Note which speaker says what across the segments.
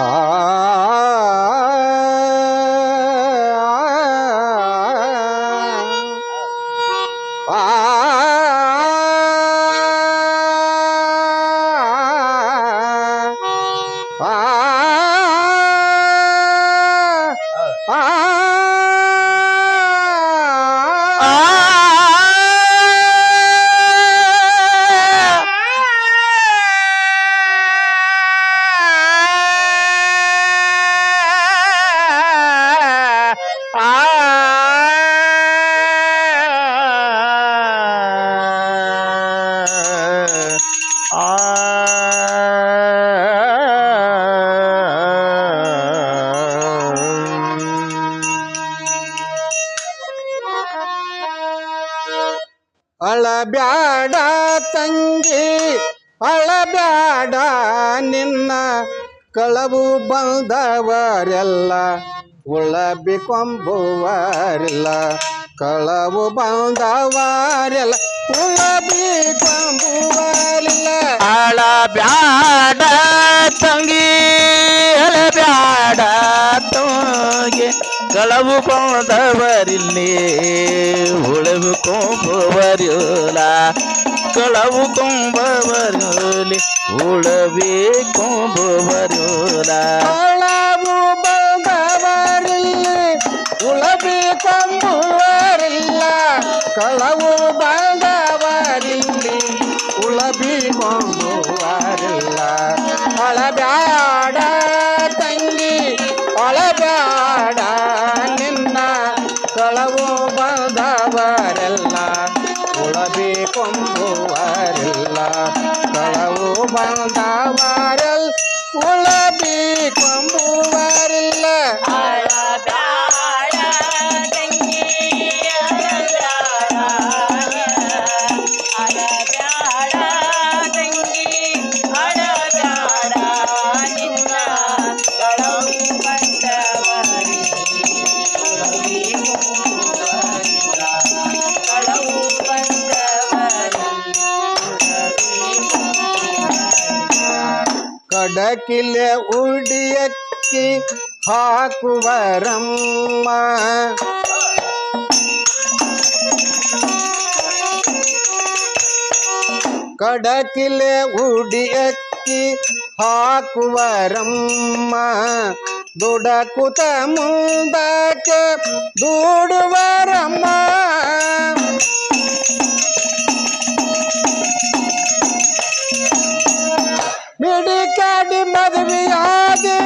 Speaker 1: Ah. ಅಳಬ್ಯಾಡ ತಂಗಿ ಅಳಬ್ಯಾಡ ನಿನ್ನ ಕಳವು ಬಂದವರೆಲ್ಲ ಉಳಬಿಕೊಂಬುವರಿಲ್ಲ ಕಳವು ಬಂದವರೆಲ್ಲ ಉಳಬಿಕೊಂಬುವರಿಲ್ಲ.
Speaker 2: ಅಳ ಬ್ಯಾಡ ತಂಗಿ ಅಳ ತಂಗಿ ಕಳವು ಕೊಂದವರಿಲ್ಲಿ ಉಳವು ಕೊಂಬುವರಿಲ್ಲ ಕಳವು ಕೊಂಬವರಲ್ಲಿ ಉಳವಿ ಕೊಂಬುವರಿಲ್ಲ
Speaker 1: ಕಳವು ಉಳವಿ ಕೊಂಬುವರಿಲ್ಲ ಕಳವು ಬಂದವರಿಲ್ಲಿ ಉಳಬಿಕೊಂಬುವರಿಲ್ಲ ಕಳವು ಕಡಕಿಲೆ ಉಡಿಯಕ್ಕಿ ಹಾಕುವರಮ್ಮ ಕಡಕಿಲೆ ಉಡಿಯಕ್ಕಿ ಹಾಕುವರಮ್ಮ ದುಡಕುತ ಮುಂದಕ್ಕೆ ದೂಡುವರಮ್ಮ ಮಿಡಿಕಾಡಿ ಮದುವೆಯಾಗಿ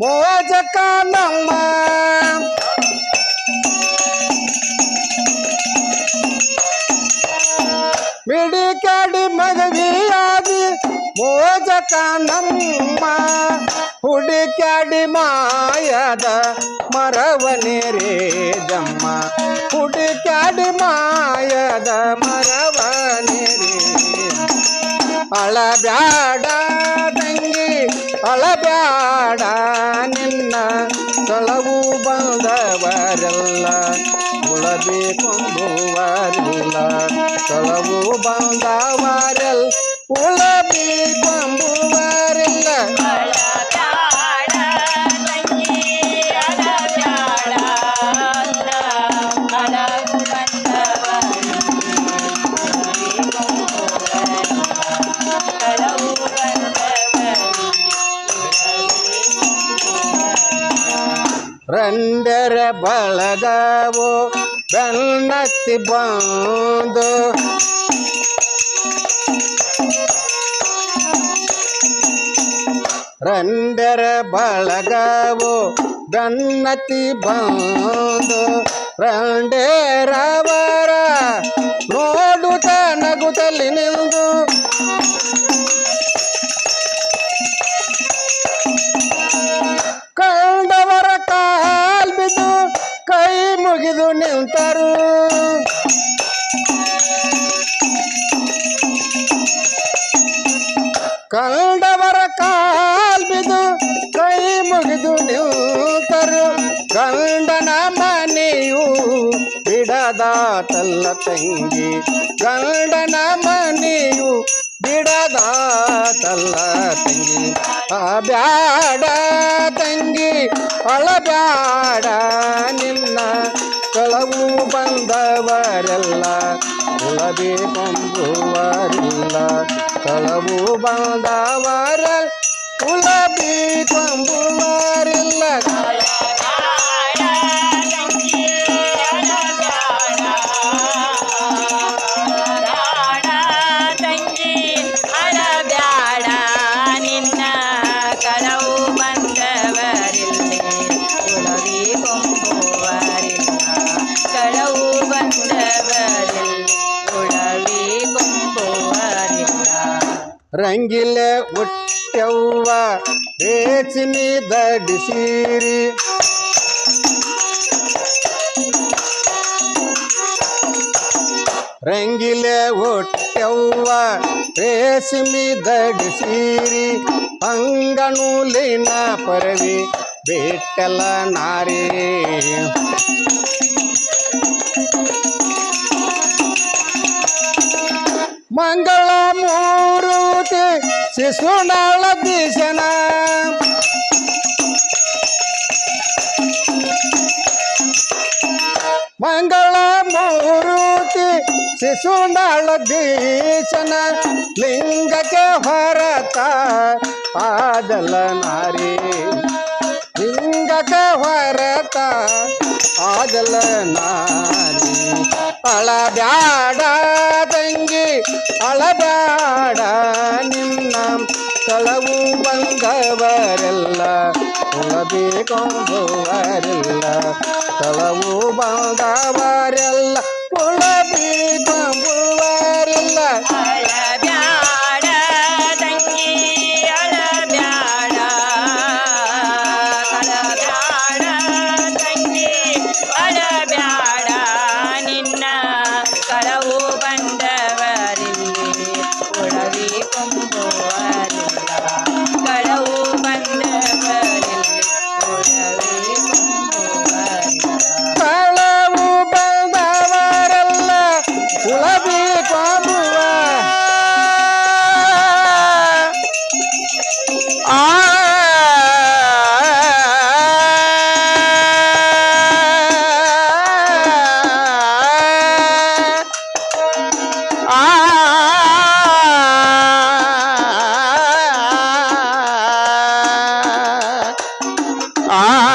Speaker 1: ಮೋಜಕ ನಮ್ಮ ಮಿಡಿಕಾಡಿ ಮದುವೆಯಾಗಿ ಮೋಜಕ ನಮ್ಮ ಹುಡುಕ್ಯಾಡಿ ಮಾಯದ ಮರವನೆರೆ ಜಮ್ಮ ಹುಡುಕ್ಯಾಡಿ ಮಾಯದ ಮರವನೆರೆ ಅಳಬ್ಯಾಡ. ತಂಗಿ ಅಳಬ್ಯಾಡ ನಿನ್ನ ಕಳವು ಬಂದವರೆಲ್ಲ ಉಳಬೇಕೊಂಬುವರಿಲ್ಲ ಕಳವು ಬಂದವರೆಲ್ಲ ಉಳಬೇಕೊಂಬುವರಿಲ್ಲ ರಂಡರ ಬಳಗವು ಬೆನ್ನತ್ತಿ ಬಂದು ರಂಡರ ಬಳಗವು ಬೆನ್ನತಿ ಬಂದು ರಂಡೇರವರ ಕಂಡವರ ಕಾಲ್ ಬಿದ್ದು ಕೈ ಮುಗಿದು ನಿಲ್ತರು. ಗಂಡನ ಮನೆಯು ಬಿಡದಾತಲ್ಲ ತಂಗಿ. ಗಂಡನ ಮನೆಯು ತಲ್ಲ ತಂಗಿ. ಆ ಬ್ಯಾಡ ತಂಗಿ, ಅಳಬ್ಯಾಡ ನಿನ್ನ. ಕಳವು ಬಂದವರೆಲ್ಲ ಉಳಬೇಕೊಂಬುವರಿಲ್ಲ ಕಳವು ಬಂದವರ ಉಳಬೇಕೊಂಬುವರಿಲ್ಲ ರಂಗಿಲೆ ಒಟ್ಟವ್ವ ರೇಷ್ಮಿ ದಡಿಸೀರಿ ರಂಗಿಲೆ ಒಟ್ಟವ್ವ ರೇಷ್ಮಿ ದಡಿಸೀರಿ ಅಂಗನೂಲಿನ ಪರವಿ ಬೇಟಲ ನಾರಿ. ಮಂಗಳ ಮೂರುತಿ ಶಿಶುನಾಳ ದಿಶನ ಮಂಗಳ ಮೂರುತಿ ಶಿಶುನಾಳ ದೀಶನ ಲಿಂಗಕ್ಕೆ ಹೊರತ ಆದಲ ನಾರಿ ಲಿಂಗಕ್ಕೆ ಹೊರತ ಆದಲ ನಾರಿ ಅಳಬ್ಯಾಡ ತಂಗಿ ಅಳಬ್ಯಾಡ ಕಳವು ಬಂದವರೆಲ್ಲ ಉಳಬೇಕೊಂಬುವರೆಲ್ಲ ಕಳವು ಬಂದವರೆಲ್ಲ ಉಳಬೇಕೊಂಬುವರೆಲ್ಲ Ah!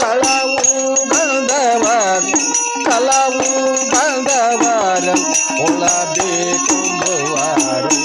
Speaker 1: ಬಂದವರೆಲ್ಲ ಉಳಬೇಕೊಂಬುವರಿಲ್ಲ ಅಳಬ್ಯಾಡ ತಂಗಿ ಅಳಬ್ಯಾಡ ನಿನ್ನ ಕಳವು ಬಂದವರೆಲ್ಲ ಒಳಗೆ ಕೊಂಬುವರಿಲ್ಲ ಕಳವು ಬಂದವರಲ್ ಕಳವು ಬಂದವರ್ ಕಳವು ಬಂದವರ ಒಳಗೆ ಕೊಂಬುವರು